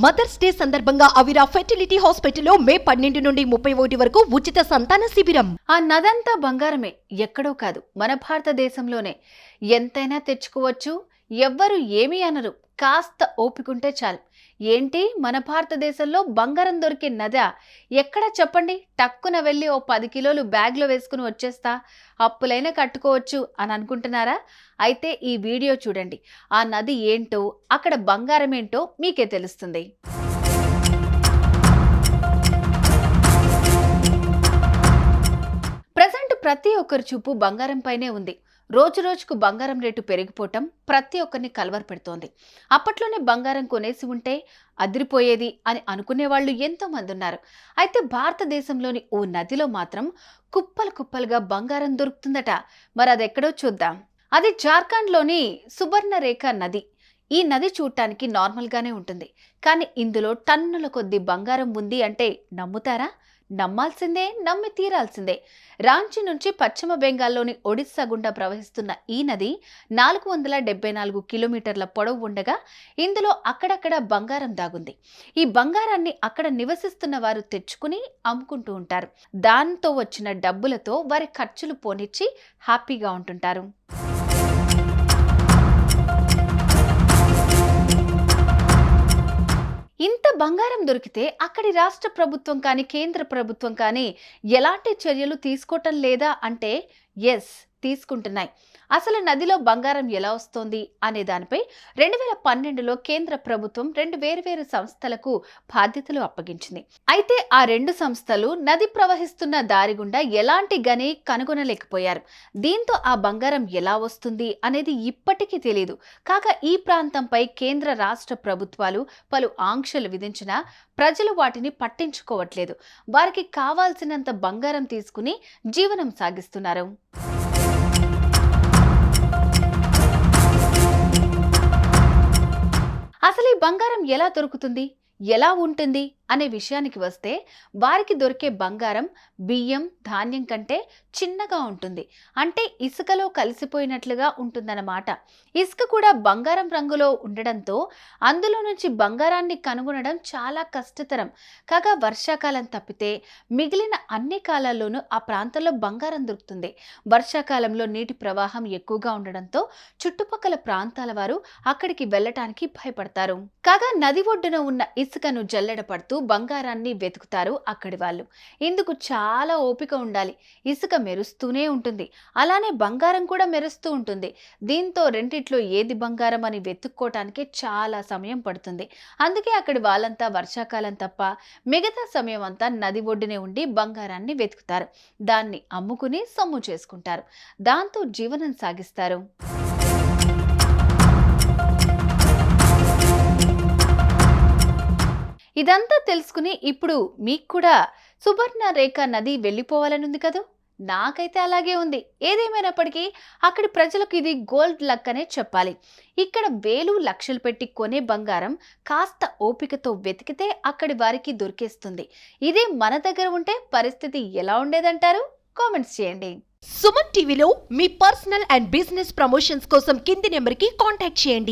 Mothers day సందర్భంగా అవిరా fertility హాస్పిటల్లో మే పన్నెండు నుండి ముప్పై ఒకటి వరకు ఉచిత సంతాన శిబిరం. ఆ నదంతా బంగారమే ఎక్కడో కాదు మన భారతదేశంలోనే. ఎంతైనా తెచ్చుకోవచ్చు ఎవ్వరు ఏమీ అనరు. కాస్త ఓపికంటే చాలు. ఏంటి? మన భారతదేశంలో బంగారం దొరికే నదా ఎక్కడ చెప్పండి? టక్కున వెళ్ళి ఓ పది కిలోలు బ్యాగ్లో వేసుకుని వచ్చేస్తా. అప్పులైనా కట్టుకోవచ్చు అని అనుకుంటున్నారా? అయితే ఈ వీడియో చూడండి. ఆ నది ఏంటో అక్కడ బంగారం ఏంటో మీకే తెలుస్తుంది. ప్రజెంట్ ప్రతి ఒక్కరి చూపు బంగారం పైనే ఉంది. రోజు రోజుకు బంగారం రేటు పెరిగిపోవటం ప్రతి ఒక్కరిని కలవర పెడుతోంది అప్పట్లోనే బంగారం కొనేసి ఉంటే అదిరిపోయేది అని అనుకునే వాళ్ళు ఎంతో మంది ఉన్నారు. అయితే భారతదేశంలోని ఓ నదిలో మాత్రం కుప్పలు కుప్పలుగా బంగారం దొరుకుతుందట. మరి అది ఎక్కడో చూద్దాం. అది జార్ఖండ్లోని సుబర్ణరేఖ నది. ఈ నది చూడటానికి నార్మల్గానే ఉంటుంది. కానీ ఇందులో టన్నుల కొద్ది బంగారం ఉంది అంటే నమ్ముతారా? నమ్మాల్సిందే నమ్మి తీరాల్సిందే. రాంచి నుంచి పశ్చిమ బెంగాల్లోని ఒడిస్సా గుండా ప్రవహిస్తున్న ఈ నది నాలుగు వందల డెబ్బై నాలుగు కిలోమీటర్ల పొడవు ఉండగా ఇందులో అక్కడక్కడ బంగారం దాగుంది. ఈ బంగారాన్ని అక్కడ నివసిస్తున్న వారు తెచ్చుకుని అమ్ముకుంటూ ఉంటారు. దాంతో వచ్చిన డబ్బులతో వారి ఖర్చులు పోనిచ్చి హ్యాపీగా ఉంటుంటారు. ఇంత బంగారం దొరికితే అక్కడి రాష్ట్ర ప్రభుత్వం కానీ కేంద్ర ప్రభుత్వం కానీ ఎలాంటి చర్యలు తీసుకోవటం లేదా అంటే ఎస్ తీసుకుంటున్నాయి. అసలు నదిలో బంగారం ఎలా వస్తోంది అనే దానిపై రెండు వేల పన్నెండులో కేంద్ర ప్రభుత్వం రెండు వేరువేరు సంస్థలకు బాధ్యతలు అప్పగించింది. అయితే ఆ రెండు సంస్థలు నది ప్రవహిస్తున్న దారి గుండా ఎలాంటి గని కనుగొనలేకపోయారు. దీంతో ఆ బంగారం ఎలా వస్తుంది అనేది ఇప్పటికీ తెలియదు కాగా ఈ ప్రాంతంపై కేంద్ర రాష్ట్ర ప్రభుత్వాలు పలు ఆంక్షలు విధించినా ప్రజలు వాటిని పట్టించుకోవట్లేదు. వారికి కావాల్సినంత బంగారం తీసుకుని జీవనం సాగిస్తున్నారు. అసలు ఈ బంగారం ఎలా దొరుకుతుంది? ఎలా ఉంటుంది? అనే విషయానికి వస్తే వారికి దొరికే బంగారం బియ్యం ధాన్యం కంటే చిన్నగా ఉంటుంది. అంటే ఇసుకలో కలిసిపోయినట్లుగా ఉంటుందన్నమాట. ఇసుక కూడా బంగారం రంగులో ఉండడంతో అందులో నుంచి బంగారాన్ని కనుగొనడం చాలా కష్టతరం. కాగా వర్షాకాలం తప్పితే మిగిలిన అన్ని కాలాల్లోనూ ఆ ప్రాంతంలో బంగారం దొరుకుతుంది. వర్షాకాలంలో నీటి ప్రవాహం ఎక్కువగా ఉండడంతో చుట్టుపక్కల ప్రాంతాల వారు అక్కడికి వెళ్ళటానికి భయపడతారు. కాగా నది ఒడ్డున ఉన్న ఇసుకను జల్లెడ పడుతూ బంగారాన్ని వెతుకుతారు అక్కడి వాళ్ళు. ఇందుకు చాలా ఓపిక ఉండాలి. ఇసుక మెరుస్తూనే ఉంటుంది. అలానే బంగారం కూడా మెరుస్తూ ఉంటుంది. దీంతో రెండిట్లో ఏది బంగారం అని వెతుక్కోవటానికి చాలా సమయం పడుతుంది. అందుకే అక్కడి వాళ్ళంతా వర్షాకాలం తప్ప మిగతా సమయం అంతా నది ఒడ్డునే ఉండి బంగారాన్ని వెతుకుతారు. దాన్ని అమ్ముకుని సొమ్ము చేసుకుంటారు. దాంతో జీవనం సాగిస్తారు. ఇదంతా తెలుసుకుని ఇప్పుడు మీకు కూడా సుబర్ణ రేఖ నది వెళ్ళిపోవాలనుంది కదా? నాకైతే అలాగే ఉంది. ఏదేమైనప్పటికీ అక్కడి ప్రజలకు ఇది గోల్డ్ లక్ అనే చెప్పాలి. ఇక్కడ వేలు లక్షలు పెట్టి కొనే బంగారం కాస్త ఓపికతో వెతికితే అక్కడి వారికి దొరికేస్తుంది. ఇదే మన దగ్గర ఉంటే పరిస్థితి ఎలా ఉండేదంటారు? కామెంట్స్ చేయండి. సుమన్ టీవీలో మీ పర్సనల్ అండ్ బిజినెస్ ప్రమోషన్స్ కోసం కింది నెంబర్కి కాంటాక్ట్ చేయండి.